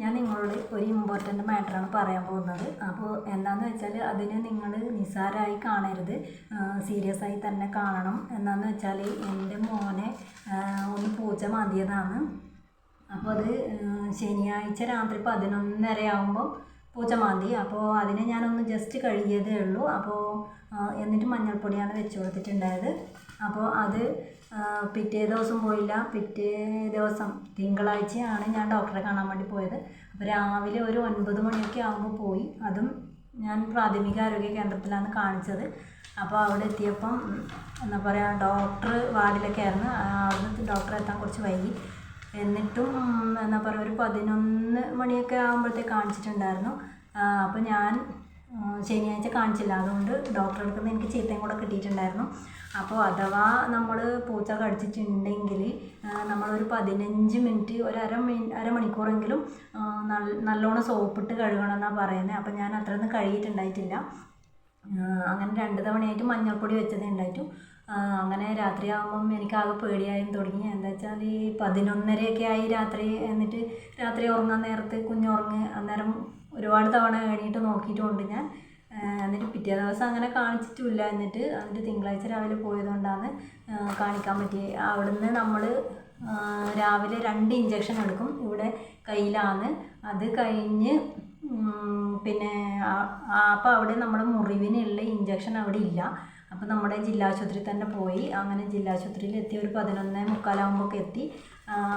ഞാൻ നിങ്ങളോട് ഒരു ഇമ്പോർട്ടന്റ് മാറ്ററാണ് പറയാൻ പോകുന്നത്. അപ്പോൾ എന്താണെന്ന് വെച്ചാൽ അതിനെ നിങ്ങൾ നിസ്സാരമായി കാണരുത്. സീരിയസ് ആയി തന്നെ കാണണം. എന്താണെന്ന് വെച്ചാൽ എന്റെ മോനെ ഒന്ന് പൂച്ച മാന്തിയതാണ്. അപ്പോൾ അത് ശനിയാഴ്ച രാത്രി പതിനൊന്നര ആകുമ്പോൾ പൂച്ച മാന്തി. അപ്പോൾ അതിനെ ഞാനൊന്ന് ജസ്റ്റ് കഴുകിയതേ ഉള്ളൂ. അപ്പോൾ എന്നിട്ട് മഞ്ഞൾപ്പൊടിയാണ് വെച്ച് കൊടുത്തിട്ടുണ്ടായത്. അപ്പോൾ അത് പിറ്റേ ദിവസം പോയില്ല. പിറ്റേ ദിവസം തിങ്കളാഴ്ചയാണ് ഞാൻ ഡോക്ടറെ കാണാൻ വേണ്ടി പോയത്. അപ്പോൾ രാവിലെ ഒരു ഒൻപത് മണിയൊക്കെ ആകുമ്പോൾ പോയി. അതും ഞാൻ പ്രാഥമിക ആരോഗ്യ കേന്ദ്രത്തിലാണ് കാണിച്ചത്. അപ്പോൾ അവിടെ എത്തിയപ്പം എന്താ പറയുക ഡോക്ടർ വാർഡിലൊക്കെ ആയിരുന്നു. അവിടുന്ന് ഡോക്ടർ എത്താൻ കുറച്ച് വൈകി. എന്നിട്ടും എന്താ പറയുക ഒരു പതിനൊന്ന് മണിയൊക്കെ ആകുമ്പോഴത്തേക്ക് കാണിച്ചിട്ടുണ്ടായിരുന്നു. അപ്പോൾ ഞാൻ ശനിയാഴ്ച കാണിച്ചില്ല. അതുകൊണ്ട് ഡോക്ടറെ അടുത്ത് എനിക്ക് ചീത്തയും കൂടെ കിട്ടിയിട്ടുണ്ടായിരുന്നു. അപ്പോൾ അഥവാ നമ്മൾ പൂച്ച കടിച്ചിട്ടുണ്ടെങ്കിൽ നമ്മളൊരു പതിനഞ്ച് മിനിറ്റ് ഒരു അര അരമണിക്കൂറെങ്കിലും നല്ല നല്ലോണം സോപ്പിട്ട് കഴുകണം എന്നാണ് പറയുന്നത്. അപ്പോൾ ഞാൻ അത്രയൊന്നും കഴുകിയിട്ടുണ്ടായിട്ടില്ല. അങ്ങനെ രണ്ട് തവണയായിട്ട് മഞ്ഞൾപ്പൊടി വെച്ചതേ ഉണ്ടായിട്ടു. അങ്ങനെ രാത്രിയാകുമ്പം എനിക്കാകെ പേടിയായും. തുടങ്ങി. എന്താ വെച്ചാൽ ഈ പതിനൊന്നരയൊക്കെ ആയി രാത്രി. എന്നിട്ട് രാത്രി ഉറങ്ങാൻ നേരത്ത് കുഞ്ഞുറങ്ങ്. അന്നേരം ഒരുപാട് തവണ എണീറ്റ് നോക്കിയിട്ടുണ്ട് ഞാൻ. എന്നിട്ട് പിറ്റേ ദിവസം അങ്ങനെ കാണിച്ചിട്ടുമില്ല. എന്നിട്ട് എന്നിട്ട് തിങ്കളാഴ്ച രാവിലെ പോയതുകൊണ്ടാണ് കാണിക്കാൻ പറ്റിയത് അവിടുന്ന് നമ്മൾ രാവിലെ രണ്ട് ഇഞ്ചക്ഷൻ എടുക്കും ഇവിടെ കയ്യിലാണ് അത് കഴിഞ്ഞ് പിന്നെ അപ്പോൾ അവിടെ നമ്മുടെ മുറിവിനുള്ള ഇഞ്ചക്ഷൻ അവിടെ ഇല്ല. അപ്പോൾ നമ്മുടെ ജില്ലാ ആശുപത്രിയിൽ തന്നെ പോയി. അങ്ങനെ ജില്ലാ ആശുപത്രിയിൽ എത്തി. ഒരു പതിനൊന്ന് മുക്കാലാകുമ്പോഴൊക്കെ എത്തി.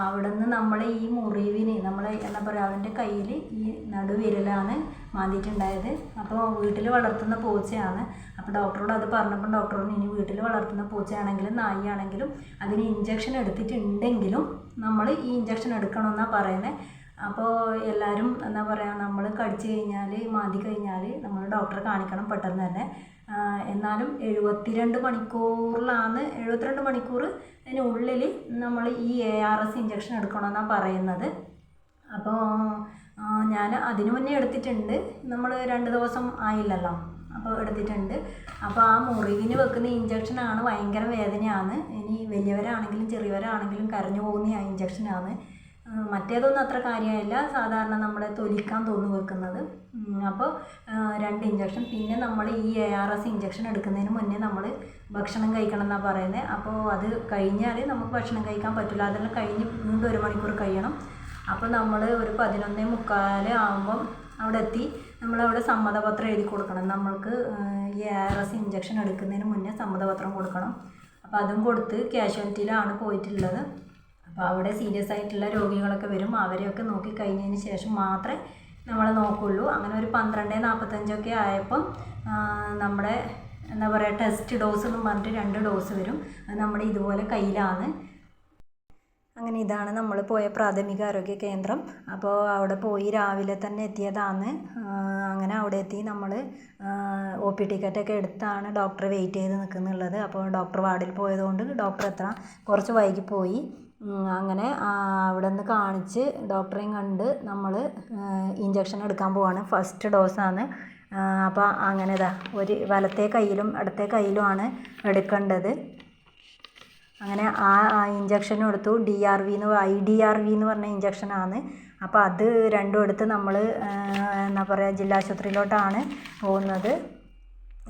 അവിടെ നിന്ന് നമ്മൾ ഈ മുറിവിന് നമ്മൾ എന്താ പറയുക അവന്റെ കയ്യിൽ ഈ നടുവിരലാണ് മാന്തിയിട്ടുണ്ടായത്. അപ്പോൾ വീട്ടിൽ വളർത്തുന്ന പൂച്ചയാണ്. അപ്പോൾ ഡോക്ടറോട് അത് പറഞ്ഞപ്പോൾ ഡോക്ടറോട് ഇനി വീട്ടിൽ വളർത്തുന്ന പൂച്ചയാണെങ്കിലും നായിയാണെങ്കിലും അതിന് ഇഞ്ചക്ഷൻ എടുത്തിട്ടുണ്ടെങ്കിലും നമ്മൾ ഈ ഇഞ്ചക്ഷൻ എടുക്കണമെന്നാണ് പറയുന്നത് അപ്പോൾ എല്ലാവരും എന്താ പറയുക നമ്മൾ കടിച്ചു കഴിഞ്ഞാൽ മാന്തി കഴിഞ്ഞാൽ നമ്മൾ ഡോക്ടറെ കാണിക്കണം പെട്ടെന്ന് തന്നെ. എന്നാലും എഴുപത്തിരണ്ട് മണിക്കൂറിലാണ് എഴുപത്തിരണ്ട് മണിക്കൂർ അതിനുള്ളിൽ നമ്മൾ ഈ എ ആർ എസ് ഇഞ്ചക്ഷൻ എടുക്കണമെന്നാണ് പറയുന്നത്. അപ്പോൾ ഞാൻ അതിനു മുന്നേ എടുത്തിട്ടുണ്ട്. നമ്മൾ രണ്ട് ദിവസം ആയില്ലല്ലോ അപ്പോൾ എടുത്തിട്ടുണ്ട്. അപ്പോൾ ആ മുറിവിന് വെക്കുന്ന ഇഞ്ചക്ഷനാണ് ഭയങ്കര വേദനയാണ്. ഇനി വലിയവരാണെങ്കിലും ചെറിയവരാണെങ്കിലും കരഞ്ഞു പോകുന്ന ആ ഇഞ്ചക്ഷനാണ് മറ്റേതൊന്നും അത്ര കാര്യമായില്ല. സാധാരണ നമ്മളെ തൊലിക്കാൻ തോന്നു വെക്കുന്നത്. അപ്പോൾ രണ്ട് ഇഞ്ചക്ഷൻ പിന്നെ നമ്മൾ ഈ എ ആർ എസ് ഇഞ്ചക്ഷൻ എടുക്കുന്നതിന് മുന്നേ നമ്മൾ ഭക്ഷണം കഴിക്കണം എന്നാണ് പറയുന്നത് അപ്പോൾ അത് കഴിഞ്ഞാൽ നമുക്ക് ഭക്ഷണം കഴിക്കാൻ പറ്റില്ല. അതെല്ലാം കഴിഞ്ഞ് വീണ്ടും ഒരു മണിക്കൂർ കഴിയണം. അപ്പോൾ നമ്മൾ ഒരു പതിനൊന്നേ മുക്കാൽ ആകുമ്പം അവിടെ എത്തി നമ്മളവിടെ സമ്മതപത്രം എഴുതി കൊടുക്കണം. നമ്മൾക്ക് ഈ ആർ എസ് ഇഞ്ചക്ഷൻ എടുക്കുന്നതിന് മുന്നേ സമ്മതപത്രം കൊടുക്കണം. അപ്പോൾ അതും കൊടുത്ത് കാഷ്വാലിറ്റിയിലാണ് പോയിട്ടുള്ളത്. അപ്പോൾ അവിടെ സീരിയസ് ആയിട്ടുള്ള രോഗികളൊക്കെ വരും. അവരെയൊക്കെ നോക്കി കഴിഞ്ഞതിന് ശേഷം മാത്രമേ നമ്മൾ നോക്കുള്ളൂ. അങ്ങനെ ഒരു പന്ത്രണ്ട് നാൽപ്പത്തഞ്ചൊക്കെ ആയപ്പം നമ്മുടെ എന്താ പറയുക ടെസ്റ്റ് ഡോസ് എന്ന് പറഞ്ഞിട്ട് രണ്ട് ഡോസ് വരും. അത് നമ്മുടെ ഇതുപോലെ കയ്യിലാണ്. അങ്ങനെ ഇതാണ് നമ്മൾ പോയ പ്രാഥമിക ആരോഗ്യ കേന്ദ്രം. അപ്പോൾ അവിടെ പോയി രാവിലെ തന്നെ എത്തിയതാണ്. അങ്ങനെ അവിടെ എത്തി നമ്മൾ ഒ പി ടിക്കറ്റൊക്കെ എടുത്താണ് ഡോക്ടറെ വെയിറ്റ് ചെയ്ത് നിൽക്കുന്നുള്ളത്. അപ്പോൾ ഡോക്ടർ വാർഡിൽ പോയതുകൊണ്ട് ഡോക്ടർ എത്ര കുറച്ച് വൈകി പോയി. അങ്ങനെ അവിടെ നിന്ന് കാണിച്ച് ഡോക്ടറെയും കണ്ട് നമ്മൾ ഇഞ്ചക്ഷൻ എടുക്കാൻ പോവാണ്. ഫസ്റ്റ് ഡോസാണ് അപ്പോൾ അങ്ങനെ ഇതാ ഒരു വലത്തെ കയ്യിലും ഇടത്തെ കയ്യിലുമാണ് എടുക്കേണ്ടത്. അങ്ങനെ ആ ഇഞ്ചക്ഷനും എടുത്തു. ഡി ആർ വി എന്ന് ഐ ഡി ആർ വി എന്ന് പറഞ്ഞ ഇഞ്ചക്ഷനാണ് അപ്പോൾ അത് രണ്ടും എടുത്ത് നമ്മൾ എന്താ പറയുക ജില്ലാ ആശുപത്രിയിലോട്ടാണ് പോകുന്നത്.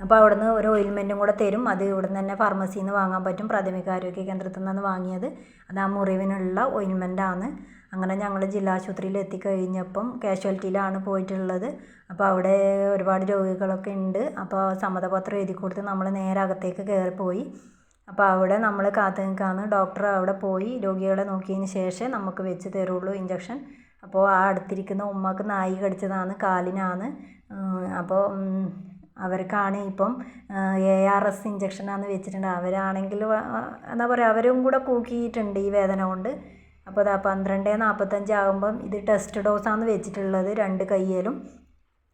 അപ്പോൾ അവിടുന്ന് ഒരു ഓയിൽമെന്റും കൂടെ തരും. അത് ഇവിടുന്ന് തന്നെ ഫാർമസിയിൽ നിന്ന് വാങ്ങാൻ പറ്റും. പ്രാഥമിക ആരോഗ്യ കേന്ദ്രത്തിൽ നിന്നാണ് വാങ്ങിയത്. അത് ആ മുറിവിനുള്ള ഓയിൻമെന്റാണ് അങ്ങനെ ഞങ്ങൾ ജില്ലാ ആശുപത്രിയിൽ എത്തിക്കഴിഞ്ഞപ്പം കാഷ്വാലിറ്റിയിലാണ് പോയിട്ടുള്ളത്. അപ്പോൾ അവിടെ ഒരുപാട് രോഗികളൊക്കെ ഉണ്ട്. അപ്പോൾ സമ്മതപത്രം എഴുതി കൊടുത്ത് നമ്മൾ നേരെ അകത്തേക്ക് കയറിപ്പോയി. അപ്പോൾ അവിടെ നമ്മൾ കാത്തു നിൽക്കാന്ന് ഡോക്ടർ അവിടെ പോയി രോഗികളെ നോക്കിയതിന് ശേഷം നമുക്ക് വെച്ച് തരുള്ളൂ ഇഞ്ചക്ഷൻ അപ്പോൾ ആ അടുത്തിരിക്കുന്ന ഉമ്മക്ക് നായി കടിച്ചതാണ് കാലിനാണ്. അപ്പോൾ അവർക്കാണ് ഇപ്പം എ ആർ എസ് ഇഞ്ചക്ഷനാന്ന് വെച്ചിട്ടുണ്ട്. അവരാണെങ്കിൽ എന്താ പറയുക അവരും കൂടെ കൂക്കിയിട്ടുണ്ട് ഈ വേദന കൊണ്ട്. അപ്പോൾ അതാ പന്ത്രണ്ട് നാൽപ്പത്തഞ്ച് ആകുമ്പം ഇത് ടെസ്റ്റ് ഡോസാന്ന് വെച്ചിട്ടുള്ളത് രണ്ട് കയ്യിലും.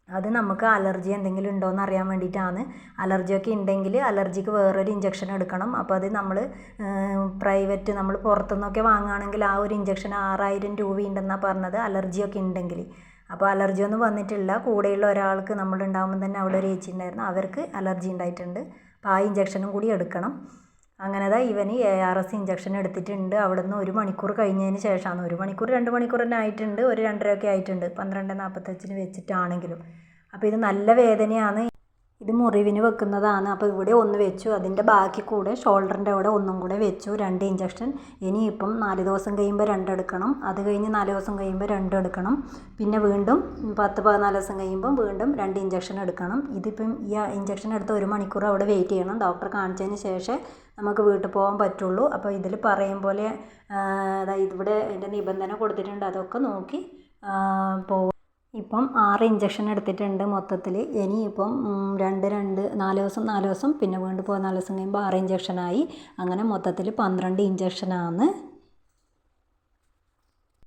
അത് നമുക്ക് അലർജി എന്തെങ്കിലും ഉണ്ടോ എന്ന് അറിയാൻ വേണ്ടിയിട്ടാണ്. അലർജിയൊക്കെ ഉണ്ടെങ്കിൽ അലർജിക്ക് വേറൊരു ഇഞ്ചക്ഷൻ എടുക്കണം. അപ്പോൾ അത് നമ്മൾ പ്രൈവറ്റ് നമ്മൾ പുറത്തുനിന്നൊക്കെ വാങ്ങുകയാണെങ്കിൽ ആ ഒരു ഇഞ്ചക്ഷൻ ആറായിരം രൂപ ഉണ്ടെന്നാണ് പറഞ്ഞത്. അലർജിയൊക്കെ ഉണ്ടെങ്കിൽ. അപ്പോൾ അലർജി ഒന്നും വന്നിട്ടില്ല. കൂടെയുള്ള ഒരാൾക്ക് നമ്മളുണ്ടാകുമ്പോൾ തന്നെ അവിടെ ഒരു ചേച്ചി ഉണ്ടായിരുന്നു. അവർക്ക് അലർജി ഉണ്ടായിട്ടുണ്ട്. അപ്പോൾ ആ ഇഞ്ചക്ഷനും കൂടി എടുക്കണം. അങ്ങനെ ദാ ഇവന് എ ആർ എസ് ഇഞ്ചക്ഷൻ എടുത്തിട്ടുണ്ട്. അവിടുന്ന് ഒരു മണിക്കൂർ കഴിഞ്ഞതിന് ശേഷമാണ്. ഒരു മണിക്കൂർ രണ്ട് മണിക്കൂർ തന്നെ ആയിട്ടുണ്ട്. ഒരു രണ്ടരയൊക്കെ ആയിട്ടുണ്ട്. പന്ത്രണ്ട് നാൽപ്പത്തഞ്ചിന് വെച്ചിട്ടാണെങ്കിലും. അപ്പോൾ ഇത് നല്ല വേദനയാണ്. ഇത് മുറിവിന് വെക്കുന്നതാണ്. അപ്പോൾ ഇവിടെ ഒന്ന് വെച്ചു. അതിന്റെ ബാക്കി കൂടെ ഷോൾഡറിന്റെ അവിടെ ഒന്നും കൂടെ വെച്ചു. രണ്ട് ഇഞ്ചക്ഷൻ ഇനിയിപ്പം നാല് ദിവസം കഴിയുമ്പോൾ രണ്ടെടുക്കണം അത് കഴിഞ്ഞ് നാല് ദിവസം കഴിയുമ്പോൾ രണ്ടെടുക്കണം പിന്നെ വീണ്ടും പത്ത് പതിനാല് ദിവസം കഴിയുമ്പോൾ വീണ്ടും രണ്ട് ഇഞ്ചക്ഷൻ എടുക്കണം. ഇതിപ്പം ഈ ഇഞ്ചക്ഷൻ എടുത്ത് ഒരു മണിക്കൂർ അവിടെ വെയിറ്റ് ചെയ്യണം. ഡോക്ടർ കാണിച്ചതിന് ശേഷം നമുക്ക് വീട്ടിൽ പോകാൻ പറ്റുള്ളൂ. അപ്പോൾ ഇതിൽ പറയും പോലെ അതായത് ഇവിടെ എന്റെ നിബന്ധന കൊടുത്തിട്ടുണ്ട്. അതൊക്കെ നോക്കി പോകും ഇപ്പം ആറ് ഇഞ്ചക്ഷൻ എടുത്തിട്ടുണ്ട് മൊത്തത്തിൽ ഇനി ഇപ്പം രണ്ട് രണ്ട് നാല് ദിവസം നാല് ദിവസം പിന്നെ വീണ്ടും പതിനാല് ദിവസം കഴിയുമ്പോൾ ആറ് ഇഞ്ചക്ഷനായി അങ്ങനെ മൊത്തത്തിൽ പന്ത്രണ്ട് ഇഞ്ചക്ഷനാണ്